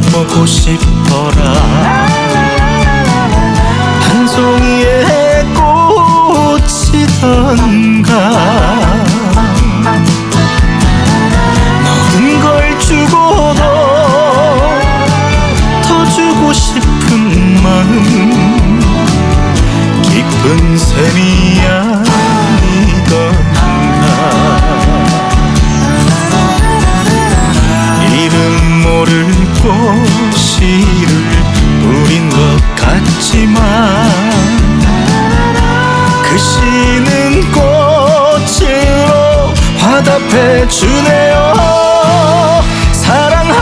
보고 싶어라. 한 송이의 꽃이던 그 씨는 꽃으로 화답해 주네요. 사랑하오.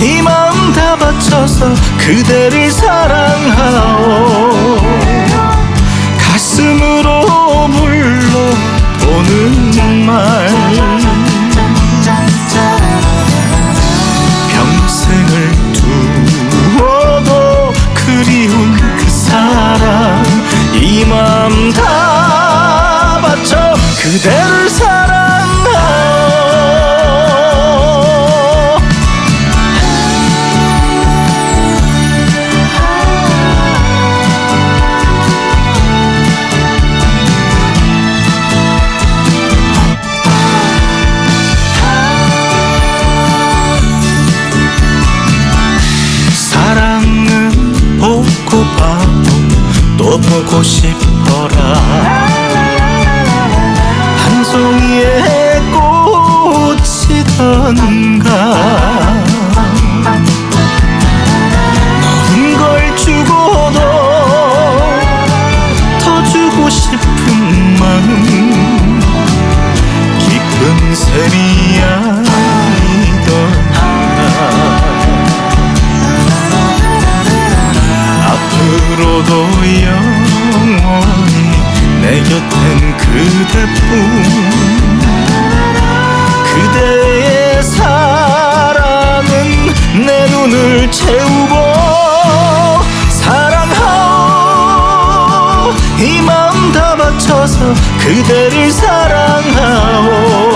이 마음 다 바쳐서 그대를 사랑하오. 가슴으로 불러 보는 말. 평생을 두어도 그리운 그대를 사랑하오 사랑은 보고 봐도 또 보고 싶어라. 한 송이의 꽃이던가. 모든 걸 주고도 더 주고 싶은 마음. 깊은 셈이 아니던가. 앞으로도 곁엔 그대뿐. 그대의 사랑은 내 눈을 채우고 사랑하오. 이 마음 다 바쳐서 그대를 사랑하오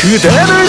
그대를